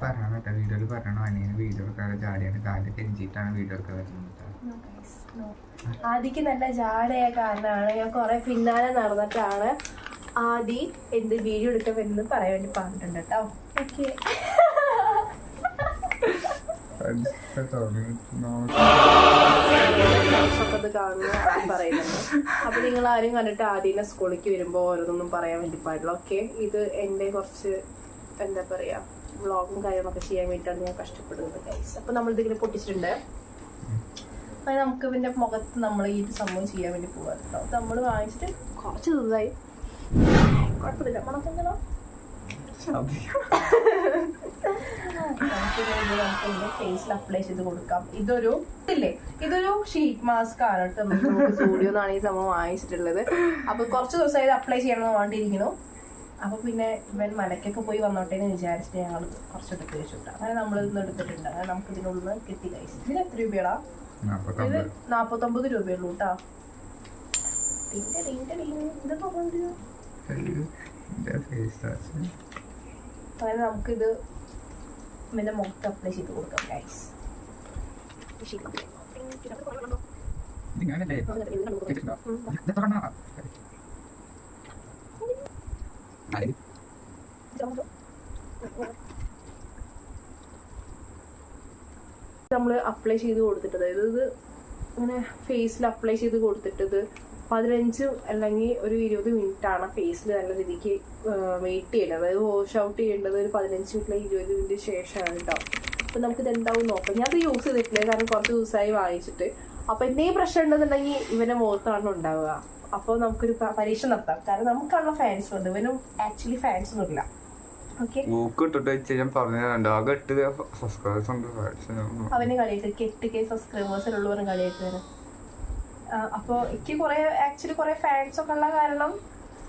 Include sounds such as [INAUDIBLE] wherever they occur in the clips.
പറയണം കേട്ടോ വീഡിയോയിൽ പറയണം. അനിയന് വീഡിയോ എടുക്കാതെ ചാടിയാണ് കാൽ കെഞ്ചിട്ടാണ് വീഡിയോ എടുക്കാൻ വരുന്നത് No, ആദിക്ക് നല്ല ജാടയ കാരണമാണ്. ഞാൻ കുറെ പിന്നാലെ നടന്നിട്ടാണ് ആദി എന്ത് വീഡിയോ എടുക്കാൻ വരുന്നത് പറയാൻ വേണ്ടി പറഞ്ഞിട്ടുണ്ട് കേട്ടോ. ഓക്കെ [LAUGHS] കാണുന്നു പറയുന്നത് അപ്പൊ നിങ്ങൾ ആരും കണ്ടിട്ട് ആദ്യം സ്കൂളിലേക്ക് വരുമ്പോ ഓരോന്നൊന്നും പറയാൻ വേണ്ടി പാടില്ല. ഓക്കെ ഇത് എന്റെ കുറച്ച് എന്താ പറയാ വ്ളോഗും കാര്യങ്ങളൊക്കെ ചെയ്യാൻ വേണ്ടിയിട്ടാണ് ഞാൻ കഷ്ടപ്പെടുന്നത് ഗൈസ് അപ്പൊ നമ്മൾ ഇതിങ്ങനെ പൊട്ടിച്ചിട്ടുണ്ട്. അത് നമുക്ക് ഇവന്റെ മുഖത്ത് നമ്മൾ ഈ ഒരു സംഭവം ചെയ്യാൻ വേണ്ടി കേട്ടോ. നമ്മൾ വാങ്ങിച്ചിട്ട് കുറച്ച് ദിവസമായി കുഴപ്പമില്ല. മണക്കെങ്കിലോ ഫേസിൽ അപ്ലൈ ചെയ്ത് കൊടുക്കാം. ഇതൊരു ഇല്ലേ? ഇതൊരു ഷീറ്റ് മാസ്ക് ആണ് കേട്ടോ സ്റ്റുഡിയോ എന്നാണ് ഈ സംഭവം വാങ്ങിച്ചിട്ടുള്ളത്. അപ്പൊ കുറച്ച് ദിവസം ഇത് അപ്ലൈ ചെയ്യണമെന്ന് വേണ്ടിയിരിക്കുന്നു അപ്പൊ പിന്നെ ഇവൻ മലക്കൊക്കെ പോയി വന്നോട്ടെ എന്ന് വിചാരിച്ചിട്ട് ഞങ്ങൾ കുറച്ച് എടുത്ത് വെച്ചിട്ട് അങ്ങനെ നമ്മൾ ഇന്ന് എടുത്തിട്ടുണ്ട്. അങ്ങനെ നമുക്ക് ഇതിനുള്ളിൽ നിന്ന് കിട്ടി കൈസ് ഇതിന് എത്ര രൂപയാടാ? ഇത് നാപ്പത്തൊമ്പത് രൂപയുള്ളൂ കേട്ടാ അങ്ങനെ നമുക്കിത് പിന്നെ മുഖത്ത് അപ്ലൈ ചെയ്ത് കൊടുക്കാം ഗൈസ്? നമ്മൾ അപ്ലൈ ചെയ്ത് കൊടുത്തിട്ട് അതായത് ഇത് ഇങ്ങനെ ഫേസിൽ അപ്ലൈ ചെയ്ത് കൊടുത്തിട്ടത് പതിനഞ്ച് അല്ലെങ്കിൽ ഒരു ഇരുപത് മിനിറ്റ് ആണ് ഫേസിൽ നല്ല രീതിക്ക് വെയിറ്റ് ചെയ്യേണ്ടത് അതായത് വാഷ് ഔട്ട് ചെയ്യേണ്ടത് ഒരു പതിനഞ്ച് മിനിറ്റ് ഇരുപത് മിനിറ്റ് ശേഷമാണ് കേട്ടോ അപ്പൊ നമുക്ക് ഇത് എന്താവും നോക്കാം. ഞാനത് യൂസ് ചെയ്തിട്ടില്ല കാരണം കുറച്ച് ദിവസമായി വാങ്ങിച്ചിട്ട്. അപ്പൊ എന്തെങ്കിലും പ്രശ്നം ഉണ്ടെന്നുണ്ടെങ്കിൽ ഇവനെ മുഖത്താണ് ഉണ്ടാവുക. അപ്പോൾ നമുക്കൊരു പരീക്ഷ നടത്താം. കാരണം നമുക്കുള്ള ഫാൻസ് ഉണ്ട് ഇവനും ആക്ച്വലി ഫാൻസ് ഒന്നുമില്ല അവന് കളിയിട്ട് എട്ട് കെ സബ്സ്ക്രൈബേഴ്സിലുള്ളവരും കളിയായിട്ട് വരാം അപ്പോൾ എനിക്ക് കുറെ ആക്ച്വലി കുറെ ഫാൻസ് ഒക്കെ ഉള്ള കാരണം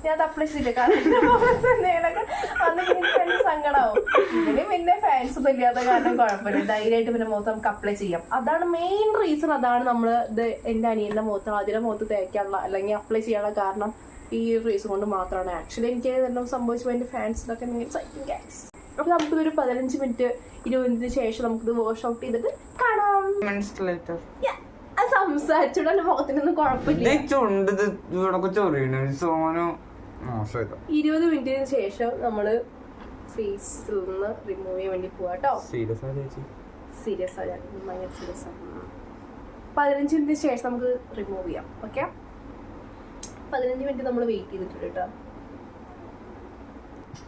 ഞാൻ അത് അപ്ലൈ ചെയ്തില്ല. കാരണം എന്തെങ്കിലുമൊക്കെ അന്ന് പിന്നെ ഭയങ്കര സങ്കടാവും. ഇതിന് പിന്നെ ഫാൻസ് ഒന്നും ഇല്ലാത്ത കാരണം കുഴപ്പമില്ല. ധൈര്യമായിട്ട് പിന്നെ മുഖത്ത് നമുക്ക് അപ്ലൈ ചെയ്യാം. അതാണ് മെയിൻ റീസൺ അതാണ് നമ്മൾ ഇത് എന്റെ അനിയന്റെ മുഖത്ത് അതിന്റെ മുഖത്ത് തേക്കാനുള്ള അല്ലെങ്കിൽ അപ്ലൈ ചെയ്യാനുള്ള കാരണം ഈ ഒരു റീസൺ കൊണ്ട് മാത്രമാണ്. ആക്ച്വലി എനിക്ക് ഇതെല്ലാം സംഭവിച്ചപ്പോൾ എന്റെ ഫാൻസിലൊക്കെ സൈക്കിൾ ഗ്യാസ് അപ്പൊ നമുക്കിതൊരു പതിനഞ്ച് മിനിറ്റ് ഇരുപത് മിനിറ്റിന് ശേഷം നമുക്കിത് വാഷ് ഔട്ട് ചെയ്തിട്ട് കാണാം. മനസ്സിലായിട്ടോ? സംസാരിച്ചോണ്ട് എന്റെ മുഖത്തിനൊന്നും കുഴപ്പമില്ല. ചുണ്ട് ഇത് ഇവിടൊക്കെ ചൊറിയണ. സോനു മോശമായിട്ടോ ഇരുപത് മിനിറ്റിന് ശേഷം നമ്മൾ ഫേസ് നിന്ന് റിമൂവ് ചെയ്യാൻ വേണ്ടി പോവാട്ടോ സീരിയസ് ആ ചേച്ചി? സീരിയസ് ആ ഭയങ്കര സീരിയസ് ആണ് പതിനഞ്ച് മിനിറ്റിന് ശേഷം നമുക്ക് റിമൂവ് ചെയ്യാം. ഓക്കെ പതിനഞ്ച് മിനിറ്റ് നമ്മൾ വെയിറ്റ് ചെയ്തിട്ടുണ്ട് കേട്ടോ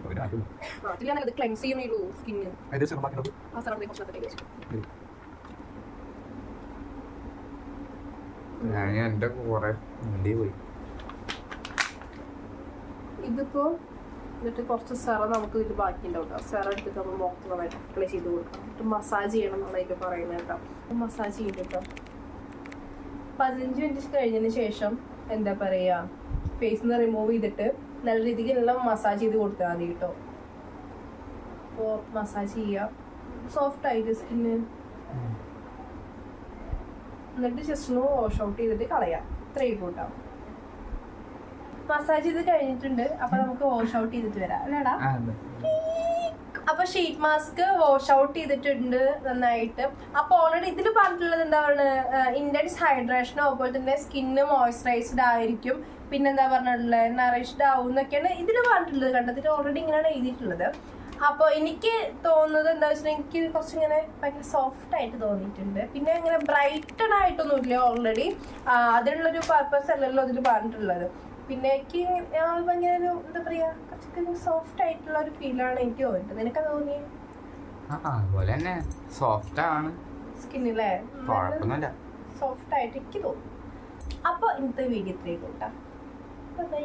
ഒരാളും. അതിലാണ് ക്ലെൻസ് ചെയ്യുന്നുള്ളൂ സ്കിന്നിന് ആ സാറേ കുറച്ച് ഞാൻ എന്റെ കുറെ മുണ്ടി പോയി. ഇതിപ്പോ എന്നിട്ട് കുറച്ച് സെറ നമുക്ക് ഇതിൽ ബാക്കിയുണ്ടാവും സെറ എടുത്തിട്ട് നമ്മൾ നന്നായിട്ട് അപ്ലൈ ചെയ്ത് കൊടുക്കണം എന്നിട്ട് മസാജ് ചെയ്യണം എന്നുള്ളതൊക്കെ പറയുന്നത് കേട്ടോ. മസാജ് ചെയ്തിട്ടോ പതിനഞ്ച് മിനിറ്റ് കഴിഞ്ഞതിന് ശേഷം എന്താ പറയുക ഫേസിൽ നിന്ന് റിമൂവ് ചെയ്തിട്ട് നല്ല രീതിക്ക് എല്ലാം മസാജ് ചെയ്ത് കൊടുത്താൽ മതി കേട്ടോ അപ്പോൾ മസാജ് ചെയ്യുക സോഫ്റ്റ് ആയിട്ട് സ്കിന്ന് എന്നിട്ട് ജസ്റ്റ് ഒന്ന് വാഷ് ഔട്ട് ചെയ്തിട്ട് കളയാം. ഇത്രയും കൂട്ടാം. മസാജ് ചെയ്ത് കഴിഞ്ഞിട്ടുണ്ട്. അപ്പൊ നമുക്ക് വാഷ് ഔട്ട് ചെയ്തിട്ട് വരാം. അല്ലേടാ. അപ്പൊ ഷീറ്റ് മാസ്ക് വാഷ് ഔട്ട് ചെയ്തിട്ടുണ്ട് നന്നായിട്ട്. അപ്പൊ ഓൾറെഡി ഇതിൽ പറഞ്ഞിട്ടുള്ളത് എന്താണ്? ഇന്റൻസ് ഹൈഡ്രേഷനോ അതുപോലെ തന്നെ സ്കിന്ന് മോയ്സ്ചറൈസ്ഡ് ആയിരിക്കും. പിന്നെന്താ പറഞ്ഞിട്ടുള്ളത്? നറിഷ്ഡ് ആവും എന്നൊക്കെയാണ് ഇതിൽ പറഞ്ഞിട്ടുള്ളത് കണ്ടതിൽ ഓൾറെഡി ഇങ്ങനെയാണ് എഴുതിയിട്ടുള്ളത്. അപ്പോൾ എനിക്ക് തോന്നുന്നത് എന്താ വെച്ചാൽ എനിക്ക് കുറച്ചിങ്ങനെ ഭയങ്കര സോഫ്റ്റ് ആയിട്ട് തോന്നിയിട്ടുണ്ട്. പിന്നെ ഇങ്ങനെ ബ്രൈറ്റഡ് ആയിട്ടൊന്നുമില്ല ഓൾറെഡി അതിനുള്ളൊരു പർപ്പസ് അല്ലല്ലോ അതിൽ പറഞ്ഞിട്ടുള്ളത്. പിന്നെ എനിക്ക് ഭയങ്കര ഒരു എന്താ പറയാ കുറച്ചൊക്കെ സോഫ്റ്റ് ആയിട്ടുള്ള ഒരു ഫീലാണ് എനിക്ക് തോന്നിയത് നിനക്ക് തോന്നിയത് അതുപോലെ തന്നെ സോഫ്റ്റ് ആണ്. സ്കിന്നിലെ സോഫ്റ്റ് ആയിട്ട് എനിക്ക് തോന്നും അപ്പോൾ ഇന്നത്തെ വീഡിയോ ഇത്രയും കൂട്ടാ ബൈ